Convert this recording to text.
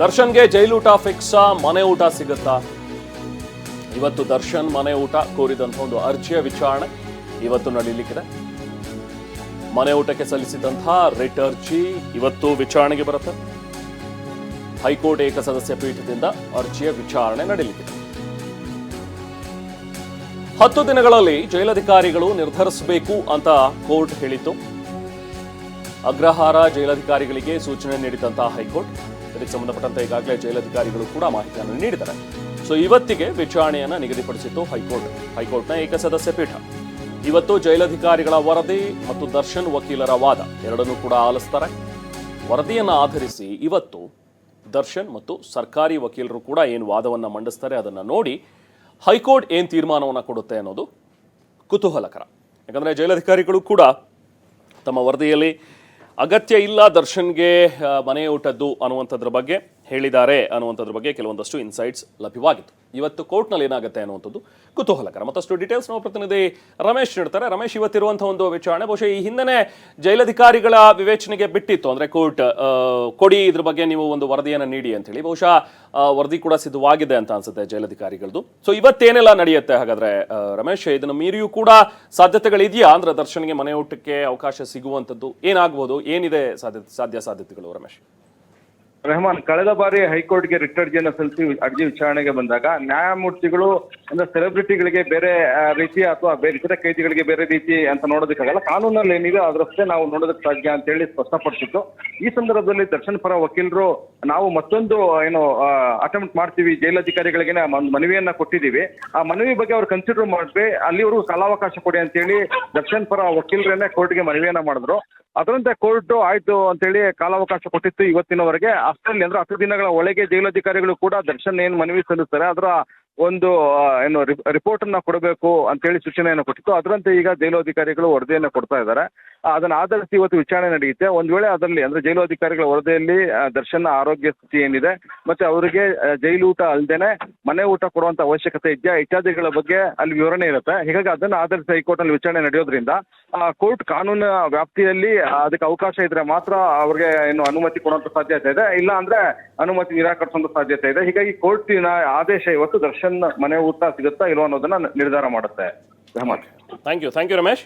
ದರ್ಶನ್ಗೆ ಜೈಲೂಟ ಫಿಕ್ಸಾ, ಮನೆ ಊಟ ಸಿಗುತ್ತಾ? ಇವತ್ತು ದರ್ಶನ್ ಮನೆ ಊಟ ಕೋರಿದಂತಹ ಒಂದು ಅರ್ಜಿಯ ವಿಚಾರಣೆ ಇವತ್ತು ನಡೀಲಿಕ್ಕಿದೆ. ಮನೆ ಊಟಕ್ಕೆ ಸಲ್ಲಿಸಿದಂತಹ ರಿಟ್ ಅರ್ಜಿ ಇವತ್ತು ವಿಚಾರಣೆಗೆ ಬರುತ್ತೆ. ಹೈಕೋರ್ಟ್ ಏಕಸದಸ್ಯ ಪೀಠದಿಂದ ಅರ್ಜಿಯ ವಿಚಾರಣೆ ನಡೆಯಲಿದೆ ಹತ್ತು ದಿನಗಳಲ್ಲಿ ಜೈಲಧಿಕಾರಿಗಳು ನಿರ್ಧರಿಸಬೇಕು ಅಂತ ಕೋರ್ಟ್ ಹೇಳಿತ್ತು. ಅಗ್ರಹಾರ ಜೈಲಧಿಕಾರಿಗಳಿಗೆ ಸೂಚನೆ ನೀಡಿದಂತಹ ಹೈಕೋರ್ಟ್ ಇದಕ್ಕೆ ಸಂಬಂಧಪಟ್ಟಂತೆ ಈಗಾಗಲೇ ಜೈಲಧಿಕಾರಿಗಳು ಕೂಡ ಮಾಹಿತಿಯನ್ನು ನೀಡಿದ್ದಾರೆ. ಸೊ ಇವತ್ತಿಗೆ ವಿಚಾರಣೆಯನ್ನ ನಿಗದಿಪಡಿಸಿತ್ತು ಹೈಕೋರ್ಟ್. ಹೈಕೋರ್ಟ್ನ ಏಕಸದಸ್ಯ ಪೀಠ. ಇವತ್ತು ಜೈಲಧಿಕಾರಿಗಳ ವರದಿ ಮತ್ತು ದರ್ಶನ್ ವಕೀಲರ ವಾದ ಎರಡನ್ನೂ ಕೂಡ ಆಲಿಸ್ತಾರೆ. ವರದಿಯನ್ನು ಆಧರಿಸಿ ಇವತ್ತು ದರ್ಶನ್ ಮತ್ತು ಸರ್ಕಾರಿ ವಕೀಲರು ಕೂಡ ಏನು ವಾದವನ್ನು ಮಂಡಿಸ್ತಾರೆ ಅದನ್ನು ನೋಡಿ ಹೈಕೋರ್ಟ್ ಏನು ತೀರ್ಮಾನವನ್ನು ಕೊಡುತ್ತೆ ಅನ್ನೋದು ಕುತೂಹಲಕರ. ಯಾಕಂದರೆ ಜೈಲಧಿಕಾರಿಗಳು ಕೂಡ ತಮ್ಮ ವರದಿಯಲ್ಲಿ ಅಗತ್ಯ ಇಲ್ಲ ದರ್ಶನ್ಗೆ ಮನೆ ಊಟದ್ದು ಅನ್ನುವಂಥದ್ರ ಬಗ್ಗೆ. ಹೇಳಿದ್ದಾರೆ ಅನ್ನುವಂಥದ್ರ ಬಗ್ಗೆ ಕೆಲವೊಂದಷ್ಟು ಇನ್ಸೈಟ್ಸ್ ಲಭ್ಯವಾಗಿತ್ತು. ಇವತ್ತು ಕೋರ್ಟ್ನಲ್ಲಿ ಏನಾಗುತ್ತೆ ಅನ್ನುವಂಥದ್ದು ಕುತೂಹಲಕರ. ಮತ್ತಷ್ಟು ಡೀಟೇಲ್ಸ್ ನಾವು ಪ್ರತಿನಿಧಿ ರಮೇಶ್ ನೀಡ್ತಾರೆ. ರಮೇಶ್, ಇವತ್ತಿರುವಂಥ ಒಂದು ವಿಚಾರಣೆ, ಬಹುಶಃ ಈ ಹಿಂದೆನೇ ಜೈಲಧಿಕಾರಿಗಳ ವಿವೇಚನೆಗೆ ಬಿಟ್ಟಿತ್ತು. ಅಂದರೆ ಕೋರ್ಟ್ ಕೊಡಿ ಇದ್ರ ಬಗ್ಗೆ ನೀವು ಒಂದು ವರದಿಯನ್ನು ನೀಡಿ ಅಂತ ಹೇಳಿ ಬಹುಶಃ ವರದಿ ಕೂಡ ಸಿದ್ಧವಾಗಿದೆ ಅಂತ ಅನ್ಸುತ್ತೆ ಜೈಲಧಿಕಾರಿಗಳದ್ದು ಸೊ ಇವತ್ತೇನೆಲ್ಲ ನಡೆಯುತ್ತೆ? ಹಾಗಾದ್ರೆ ರಮೇಶ್, ಇದನ್ನು ಮೀರಿಯೂ ಕೂಡ ಸಾಧ್ಯತೆಗಳಿದೆಯಾ? ಅಂದ್ರೆ ದರ್ಶನಿಗೆ ಮನೆ ಊಟಕ್ಕೆ ಅವಕಾಶ ಸಿಗುವಂಥದ್ದು ಏನಾಗ್ಬೋದು? ಏನಿದೆ ಸಾಧ್ಯ ಸಾಧ್ಯ ಸಾಧ್ಯತೆಗಳು ರಮೇಶ್? ರೆಹಮಾನ್ ಕಳೆದ ಬಾರಿ ಹೈಕೋರ್ಟ್ಗೆ ರಿಟ್ ಅರ್ಜಿಯನ್ನು ಸಲ್ಲಿಸಿ ಅರ್ಜಿ ವಿಚಾರಣೆಗೆ ಬಂದಾಗ ನ್ಯಾಯಮೂರ್ತಿಗಳು ಅಂದ್ರೆ ಸೆಲೆಬ್ರಿಟಿಗಳಿಗೆ ಬೇರೆ ರೀತಿ ಅಥವಾ ಬೇರೆ ಇತರ ಕೈದಿಗಳಿಗೆ ಬೇರೆ ರೀತಿ ಅಂತ ನೋಡೋದಕ್ಕಾಗಲ್ಲ. ಕಾನೂನಲ್ಲಿ ಏನಿದೆ ಅದರಷ್ಟೇ ನಾವು ನೋಡೋದಕ್ಕೆ ಸಾಧ್ಯ ಅಂತ ಹೇಳಿ ಸ್ಪಷ್ಟಪಡಿಸಿತ್ತು. ಈ ಸಂದರ್ಭದಲ್ಲಿ ದರ್ಶನ್ ಪರ ವಕೀಲರು ನಾವು ಮತ್ತೊಂದು ಏನು ಅಟೆಂಪ್ಟ್ ಮಾಡ್ತೀವಿ. ಜೈಲಧಿಕಾರಿಗಳಿಗೆ ಒಂದು ಮನವಿಯನ್ನ ಕೊಟ್ಟಿದ್ದೀವಿ. ಆ ಮನವಿ ಬಗ್ಗೆ ಅವ್ರು ಕನ್ಸಿಡರ್ ಮಾಡಿದ್ರೆ ಅಲ್ಲಿವರೆಗೂ ಕಾಲಾವಕಾಶ ಕೊಡಿ ಅಂತೇಳಿ ದರ್ಶನ್ ಪರ ವಕೀಲರನ್ನೇ ಕೋರ್ಟ್ಗೆ ಮನವಿಯನ್ನ ಮಾಡಿದ್ರು. ಅದರಂತೆ ಕೋರ್ಟ್ ಆಯ್ತು ಅಂತೇಳಿ ಕಾಲಾವಕಾಶ ಕೊಟ್ಟಿತ್ತು ಇವತ್ತಿನವರೆಗೆ. ಅಷ್ಟರಲ್ಲಿ ಅಂದ್ರೆ ಹತ್ತು ದಿನಗಳ ಒಳಗೆ ಜೈಲಾಧಿಕಾರಿಗಳು ಕೂಡ ದರ್ಶನ್ ಏನ್ ಮನವಿ ಸಲ್ಲಿಸ್ತಾರೆ, ಅದರ ಒಂದು ಏನು ರಿಪೋರ್ಟ್ ಅನ್ನ ಕೊಡಬೇಕು ಅಂತೇಳಿ ಸೂಚನೆಯನ್ನು ಕೊಟ್ಟಿತ್ತು. ಅದರಂತೆ ಈಗ ಜೈಲು ಅಧಿಕಾರಿಗಳು ವರದಿಯನ್ನು ಕೊಡ್ತಾ ಇದ್ದಾರೆ. ಅದನ್ನ ಆಧರಿಸಿ ಇವತ್ತು ವಿಚಾರಣೆ ನಡೆಯುತ್ತೆ. ಒಂದ್ ವೇಳೆ ಅದರಲ್ಲಿ ಅಂದ್ರೆ ಜೈಲು ಅಧಿಕಾರಿಗಳ ವರದಿಯಲ್ಲಿ ದರ್ಶನ್ ಆರೋಗ್ಯ ಸ್ಥಿತಿ ಏನಿದೆ, ಮತ್ತೆ ಅವರಿಗೆ ಜೈಲು ಊಟ ಅಲ್ದೇನೆ ಮನೆ ಊಟ ಕೊಡುವಂತ ಅವಶ್ಯಕತೆ ಇದೆಯಾ, ಇತ್ಯಾದಿಗಳ ಬಗ್ಗೆ ಅಲ್ಲಿ ವಿವರಣೆ ಇರುತ್ತೆ. ಹೀಗಾಗಿ ಅದನ್ನ ಆಧರಿಸಿ ಹೈಕೋರ್ಟ್ನಲ್ಲಿ ವಿಚಾರಣೆ ನಡೆಯೋದ್ರಿಂದ ಕೋರ್ಟ್ ಕಾನೂನು ವ್ಯಾಪ್ತಿಯಲ್ಲಿ ಅದಕ್ಕೆ ಅವಕಾಶ ಇದ್ರೆ ಮಾತ್ರ ಅವ್ರಿಗೆ ಏನು ಅನುಮತಿ ಕೊಡುವಂತ ಸಾಧ್ಯತೆ ಇದೆ. ಇಲ್ಲ ಅಂದ್ರೆ ಅನುಮತಿ ನಿರಾಕರಿಸುವಂತ ಸಾಧ್ಯತೆ ಇದೆ. ಹೀಗಾಗಿ ಕೋರ್ಟಿನ ಆದೇಶ ಇವತ್ತು ದರ್ಶನ್ ಮನೆ ಊಟ ಸಿಗುತ್ತಾ ಇಲ್ವ ಅನ್ನೋದನ್ನ ನಿರ್ಧಾರ ಮಾಡುತ್ತೆ. Thank you thank you Ramesh